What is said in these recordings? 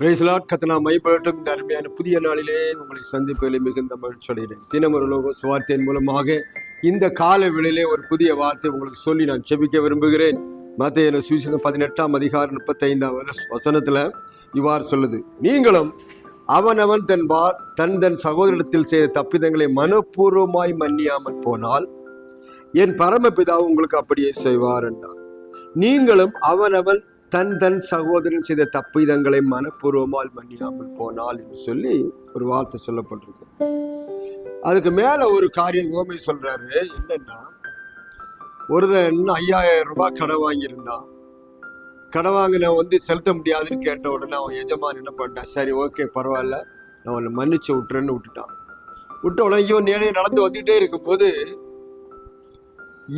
பிரேசலாட் கத்தனா மைப்படட்டும் இந்த அருமையான புதிய நாளிலே உங்களை சந்திப்பதில் மிகுந்த மகிழ்ச்சி அடைகிறேன் தினமொரு லோக சுவார்த்தையின் மூலமாக இந்த கால வேளையிலே ஒரு புதிய வார்த்தை உங்களுக்கு சொல்லி நான் செபிக்க விரும்புகிறேன். மத்திய சுவிசேஷம் பதினெட்டாம் அதிகாரம் முப்பத்தைந்தாம் வசனத்தில் இவ்வாறு சொல்லுது. நீங்களும் அவனவன் தன் வா தன் தன் சகோதரத்தில் செய்த தப்பிதங்களை மனப்பூர்வமாய் மன்னியாமல் போனால் என் பரமபிதா உங்களுக்கு அப்படியே செய்வார் என்றார். நீங்களும் அவனவன் தன் தன் சகோதரன் செய்த தப்பிதங்களை மனப்பூர்வமால் மன்னியாமல் போனால் என்று சொல்லி ஒரு வார்த்தை சொல்லப்பட்டிருக்கு. அதுக்கு மேல ஒரு காரியம் ஓமை சொல்றாரு. என்னன்னா ஒருத்தன் ஐயாயிரம் ரூபாய் கடன் வாங்கியிருந்தான் கடன் வாங்கின வந்து செலுத்த முடியாதுன்னு கேட்ட உடனே அவன் எஜமான் என்ன பண்ணிட்டான் சரி ஓகே பரவாயில்ல நான் உன்னை மன்னிச்சு விட்டுறேன்னு விட்டுட்டான். விட்ட உடனே இவன் நேரே நடந்து வந்துகிட்டே இருக்கும்போது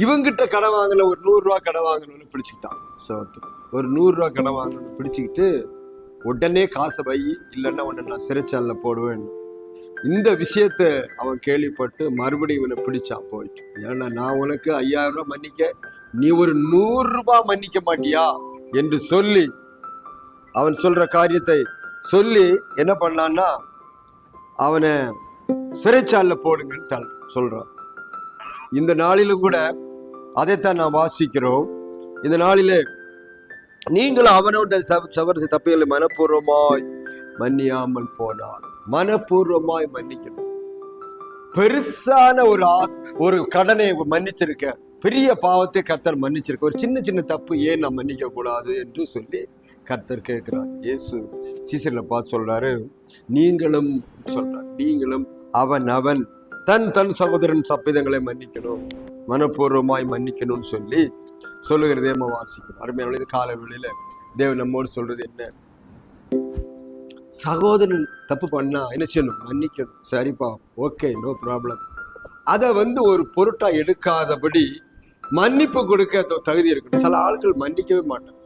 இவங்கிட்ட கடன் வாங்கின ஒரு நூறுரூவா கடன் வாங்கணும்னு பிடிச்சிக்கிட்டான் சோத்துக்கு ஒரு நூறுரூவா கடன் வாங்கணும்னு பிடிச்சிக்கிட்டு உடனே காசை வை இல்லைன்னா உடனே நான் சிறைச்சாலில் போடுவேன். இந்த விஷயத்த அவன் கேள்விப்பட்டு மறுபடியும் இவனை பிடிச்சான் போயிட்டு. ஏன்னா நான் உனக்கு ஐயாயிரம் ரூபாய் மன்னிக்க நீ ஒரு நூறுரூபா மன்னிக்க மாட்டியா? என்று சொல்லி அவன் சொல்ற காரியத்தை சொல்லி என்ன பண்ணான்னா அவனை சிறைச்சாலில் போடுங்கன்னு தல் சொல்றான். இந்த நாளிலும் கூட அதைத்தான் நான் வாசிக்கிறோம். இந்த நாளிலே நீங்களும் அவனோட சவர தப்பிகளை மனப்பூர்வமாய் மன்னியாமல் போனால் மனப்பூர்வமாய் மன்னிக்கணும். பெருசான ஒரு ஒரு கடனை மன்னிச்சிருக்க பெரிய பாவத்தை கர்த்தர் மன்னிச்சிருக்க ஒரு சின்ன சின்ன தப்பு ஏன் நான் மன்னிக்க கூடாது என்று சொல்லி கர்த்தர் கேட்கிறார். இயேசு சீசரில் பார்த்து சொல்றாரு நீங்களும் சொல்றார் நீங்களும் அவன் அவன் தன் தன் சகோதரன் சப்பிதங்களை மன்னிக்கணும் மனப்பூர்வமாய் மன்னிக்கணும்னு சொல்லி சொல்லுகிறதே நம்ம வாசிக்கணும் அருமையான இது கால வேளையில தேவன் நம்மோடு சொல்றது என்ன? சகோதரன் தப்பு பண்ணா என்ன செய்யணும்? மன்னிக்கணும். சரிப்பா ஓகே நோ ப்ராப்ளம் அதை வந்து ஒரு பொருட்டா எடுக்காதபடி மன்னிப்பு கொடுக்க தகுதி இருக்கணும். சில ஆட்கள் மன்னிக்கவே மாட்டாங்க.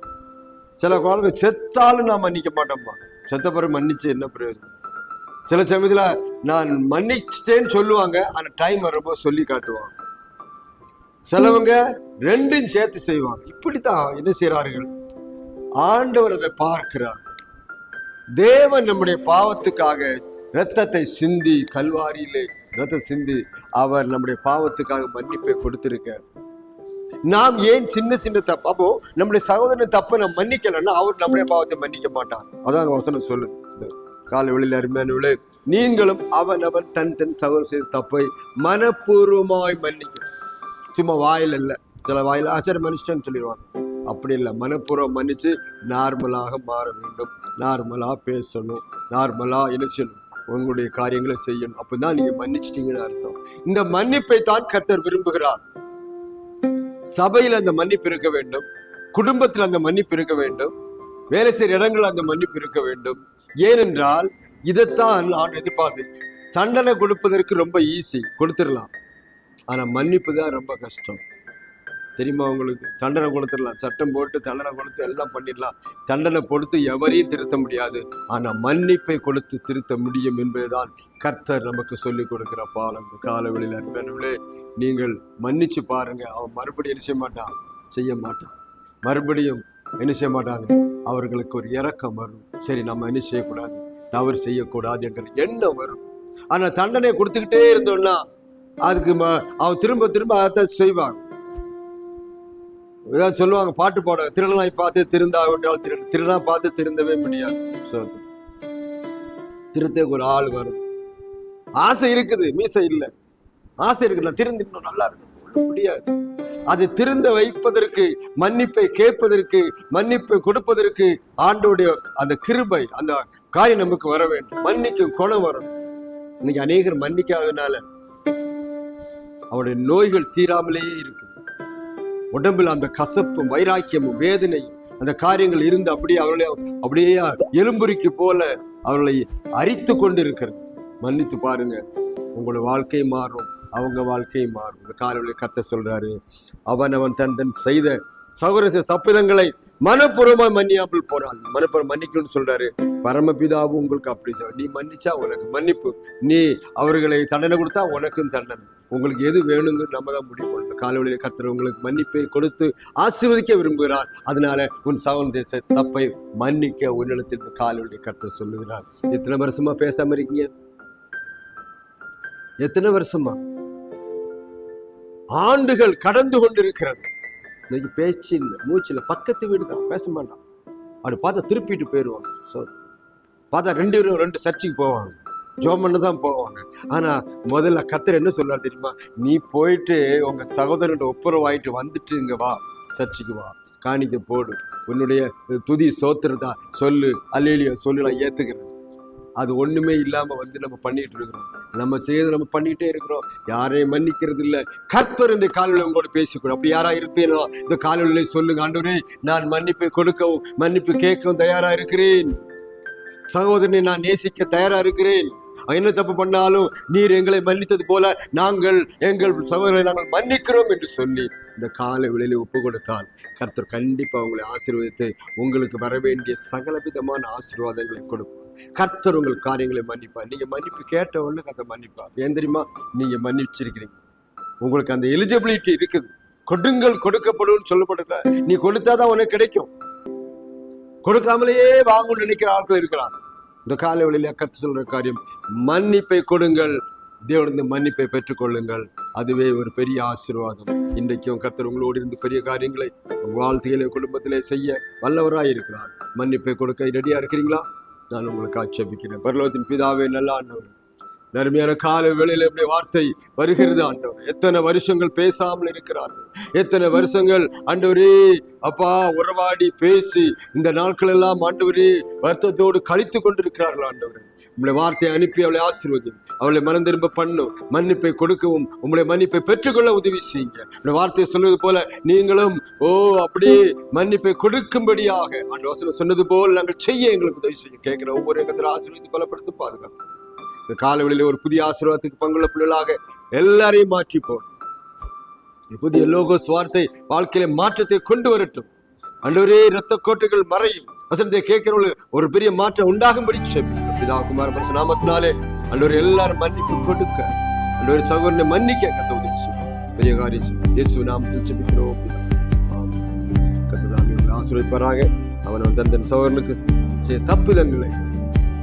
சில குழந்தைகள் செத்தாலும் நான் மன்னிக்க மாட்டேன்ப்பா செத்த பிறகு மன்னிச்சு என்ன பிரயோஜனம்? சில சமயத்துல நான் மன்னிச்சிட்டேன்னு சொல்லுவாங்க ஆனா டைம் வரும்போது சொல்லி காட்டுவாங்க. சிலவங்க ரெண்டும் சேர்த்து செய்வாங்க. இப்படித்தான் என்ன செய்கிறார்கள் ஆண்டவர் அதை பார்க்கிறார். தேவன் நம்முடைய பாவத்துக்காக இரத்தத்தை சிந்தி கல்வாரியிலே ரத்தம் சிந்தி அவர் நம்முடைய பாவத்துக்காக மன்னிப்பை கொடுத்திருக்க நாம் ஏன் சின்ன சின்ன தப்பு அப்போ நம்முடைய சகோதரன் தப்பை நம்ம மன்னிக்கலைன்னா அவர் நம்முடைய பாவத்தை மன்னிக்க மாட்டார். அதான் வசனம் சொல்லு இந்த கால வெளியில் அருமையானவளே நீங்களும் அவன் அவன் தன் தன் சகோதர செய்த தப்பை மனப்பூர்வமாய் மன்னிக்க சும்மா வாயில் இல்லை. சில வாயில் ஆச்சரிய மனுஷன் சொல்லிடுவாங்க அப்படி இல்லை. மனப்பூர்வம் மன்னிச்சு நார்மலாக மாற வேண்டும். நார்மலாக பேசணும். நார்மலாக என்ன செய்யணும்? உங்களுடைய காரியங்களை செய்யணும். அப்பதான் நீங்க மன்னிச்சிட்டீங்கன்னு அர்த்தம். இந்த மன்னிப்பை தான் கர்த்தர் விரும்புகிறார். சபையில் அந்த மன்னிப்பு இருக்க வேண்டும். குடும்பத்தில் அந்த மன்னிப்பு இருக்க வேண்டும். வேலை செய்கிற இடங்கள் அந்த மன்னிப்பு இருக்க வேண்டும். ஏனென்றால் இதைத்தான் நான் எதிர்பார்த்து தண்டனை கொடுப்பதற்கு ரொம்ப ஈஸி கொடுத்துடலாம். ஆனா மன்னிப்பு தான் ரொம்ப கஷ்டம். தெரியுமா உங்களுக்கு? தண்டனை கொடுத்துடலாம். சட்டம் போட்டு தண்டனை கொடுத்து எல்லாம் பண்ணிடலாம். தண்டனை கொடுத்து எவரையும் திருத்த முடியாது. ஆனால் மன்னிப்பை கொடுத்து திருத்த முடியும் என்பதுதான் கர்த்தர் நமக்கு சொல்லிக் கொடுக்குற பாலம் காலவெளியில் அன்பனவளே நீங்கள் மன்னிச்சு பாருங்க. அவன் மறுபடியும் என்ன செய்ய மாட்டான்? செய்ய மாட்டான். மறுபடியும் என்ன செய்ய மாட்டாங்க? அவர்களுக்கு ஒரு இரக்கம் வரும். சரி நம்ம என்ன செய்யக்கூடாது? தவறு செய்யக்கூடாது என்கிற எண்ணம் வரும். ஆனால் தண்டனை கொடுத்துக்கிட்டே இருந்தோம்னா அதுக்கு அவன் திரும்ப திரும்ப அதை செய்வாங்க. இதான் சொல்லுவாங்க பாட்டு பாட திருநாய் பார்த்து திருந்தாவிட்டால் திரு திருடனா பார்த்து திருந்தவே முடியாது. So, திருத்தக்கு ஒரு ஆள் வரும். ஆசை இருக்குது மீசை இல்லை. ஆசை இருக்குல்ல திருந்திடணும் நல்லா இருக்கும். முடியாது. அது திருந்த வைப்பதற்கு மன்னிப்பை கேட்பதற்கு மன்னிப்பை கொடுப்பதற்கு ஆண்டோடைய அந்த கிருபை அந்த காரியம் நமக்கு வர வேண்டும். மன்னிக்கும் குணம் வரும். இன்னைக்கு அநேகர் மன்னிக்காதனால அவருடைய நோய்கள் தீராமலேயே இருக்குது உடம்பில் அந்த கசப்பும் வைராக்கியமும் வேதனையும் அந்த காரியங்கள் இருந்து அப்படியே அவர்களை அப்படியே எலும்புரிக்கு போல அவர்களை அரித்து கொண்டு இருக்கிறது மன்னித்து பாருங்க உங்களோட வாழ்க்கை மாறும் அவங்க வாழ்க்கை மாறும். இந்த காலையில் கத்த சொல்றாரு. அவன் அவன் தன் தன் செய்த சௌரச தப்பிதங்களை மனப்பூர்வமாக மன்னியாமல் போறான். மனப்பூர்வம் மன்னிக்கணும்னு சொல்றாரு. பரமபிதாவும் உங்களுக்கு அப்படி நீ மன்னிச்சா உனக்கு மன்னிப்பு. நீ அவர்களை தண்டனை கொடுத்தா உனக்கும் தண்டனை. உங்களுக்கு எது வேணுங்கிறது நம்ம தான் முடிவு பண்ணணும் காலவழியில் கத்துற உங்களுக்கு மன்னிப்பை கொடுத்து ஆசீர்வதிக்க விரும்புகிறார். அதனால உன் சகோதர தேச தப்பை மன்னிக்க உன்னிடத்தில் காலவழியை கத்த சொல்லுகிறார். எத்தனை வருஷமா பேசாம இருக்கீங்க? எத்தனை வருஷமா? ஆண்டுகள் கடந்து கொண்டிருக்கிறது. இன்னைக்கு பேச்சு இல்லை. மூச்சு இல்லை பக்கத்து வீடு தான் பேச மாட்டான். அப்படி பார்த்தா திருப்பிட்டு போயிடுவாங்க ஸோ பார்த்தா ரெண்டு பேரும் ரெண்டு சர்ச்சுக்கு போவாங்க. ஜோம் பண்ண தான் போவாங்க. ஆனால் முதல்ல கத்தர் என்ன சொல்றாரு தெரியுமா? நீ போயிட்டு உங்கள் சகோதரன்ட்ட ஒப்புரவு வாங்கிட்டு வந்துட்டு இங்கே வா சர்ச்சுக்கு வா. காணிக்க போடு. உன்னுடைய துதி சோத்திரதா சொல்லு. அல்லேலியா சொல்லு நான் ஏற்றுக்கிறேன் அது ஒன்றுமே இல்லாமல் வந்து நம்ம பண்ணிகிட்டு இருக்கிறோம். நம்ம செய்யறது நம்ம பண்ணிகிட்டே இருக்கிறோம். யாரையும் மன்னிக்கிறது இல்லை. கத்தர் இந்த காலையில் உங்களோட பேசிக்கணும் அப்படி யாராக இருப்பீங்களோ இந்த காலையில் சொல்லுங்க ஆண்டவரே நான் மன்னிப்பை கொடுக்கவும் மன்னிப்பு கேட்கவும் தயாராக இருக்கிறேன். சகோதரனை நான் நேசிக்க தயாராக இருக்கிறேன். என்ன தப்பு பண்ணாலும் நீர் எங்களை மன்னித்தது போல நாங்கள் எங்கள் சகோதரரை நாங்கள் மன்னிக்கிறோம் என்று சொல்லி இந்த கால விலையில ஒப்பு கொடுத்தால் கர்த்தர் கண்டிப்பா உங்களை ஆசீர்வதித்து உங்களுக்கு வர வேண்டிய சகல விதமான ஆசீர்வாதங்களை கொடுக்கும் கர்த்தர் உங்கள் காரியங்களை மன்னிப்பார். நீங்க மன்னிப்பு கேட்ட உடனே கர்த்தர் மன்னிப்பார். ஏன் தெரியுமா? நீங்க மன்னிச்சிருக்கிறீங்க. உங்களுக்கு அந்த எலிஜிபிலிட்டி இருக்குது. கொடுங்கள் கொடுக்கப்படும் சொல்லப்படல நீ கொடுத்தாதான் உனக்கு கிடைக்கும். கொடுக்காமலேயே வாங்கணும்னு நினைக்கிற ஆட்கள் இருக்கிறாங்க. இந்த காலை கற்று சொல்கிற காரியம் மன்னிப்பை கொடுங்கள். தேவனிருந்து மன்னிப்பை பெற்றுக்கொள்ளுங்கள். அதுவே ஒரு பெரிய ஆசீர்வாதம். இன்றைக்கும் கர்த்தர் உங்களோடு இருந்து பெரிய காரியங்களை வாழ்த்துகளை குடும்பத்திலே செய்ய வல்லவராக இருக்கிறார். மன்னிப்பை கொடுக்க ரெடியாக இருக்கிறீங்களா? நான் உங்களுக்கு ஆட்சேபிக்கிறேன் பரலோகத்தின் பிதாவே நல்லா ஆண்டவர். நருமையான கால வேளையில் எப்படி வார்த்தை வருகிறது ஆண்டவர். எத்தனை வருஷங்கள் பேசாமல் இருக்கிறார்கள். எத்தனை வருஷங்கள் ஆண்டவரே அப்பா உறவாடி பேசி இந்த நாட்கள் எல்லாம் ஆண்டவரே வருத்தத்தோடு கழித்து கொண்டிருக்கிறார்கள் ஆண்டவர். உங்களை வார்த்தையை அனுப்பி அவளை ஆசீர்வதியும். அவளை மனம் திரும்ப பண்ணும். மன்னிப்பை கொடுக்கவும் உங்களை மன்னிப்பை பெற்றுக்கொள்ள உதவி செய்யுங்க. இந்த வார்த்தையை சொல்வது போல நீங்களும் ஓ அப்படியே மன்னிப்பை கொடுக்கும்படியாக. அந்த வசனம் சொன்னது போல் நாங்கள் செய்ய எங்களுக்கு உதவி செய்யும் கேட்கிற ஒவ்வொரு இடத்துல ஆசீர்வதித்து பலப்படுத்தி பாதுகாப்பு. இந்த காலவெளியில ஒரு புதிய ஆசீர்வாதத்துக்கு பங்குள்ள பிள்ளைகளாக எல்லாரையும் மாற்றிப்போம். புதிய லோகோஸ் வார்த்தை வாழ்க்கையில மாற்றத்தை கொண்டு வரட்டும். அன்றுவரே இரத்த கோட்டைகள் மறையும். வசனத்தை கேட்கிறவங்களுக்கு ஒரு பெரிய மாற்றம் உண்டாகும்படி பிதா குமார நாமத்தினாலே அன்றுவர் எல்லாரும் மன்னிப்பு கொடுக்க அன்றுவர் சகோதரனை மன்னிக்க கத்த உதவி பெரிய காரியம் இயேசு நாமத்தில் செபிக்கிறோம் பிதா. ஆசிரியப்பாராக அவன் தன் தன் தந்தன் சகோதரனுக்கு தப்புதங்களை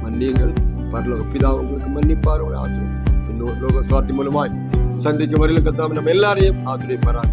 மன்னியுங்கள். பரலோக பிதா உங்களுக்கு மன்னிப்பார் உங்களை ஆசீர்வதிப்பார். இன்னொரு லோக சுவார்த்தி மூலமாய் சந்திக்கும் வரையில் கத்தாம நம்ம எல்லாரையும் ஆசிரியப்பாராக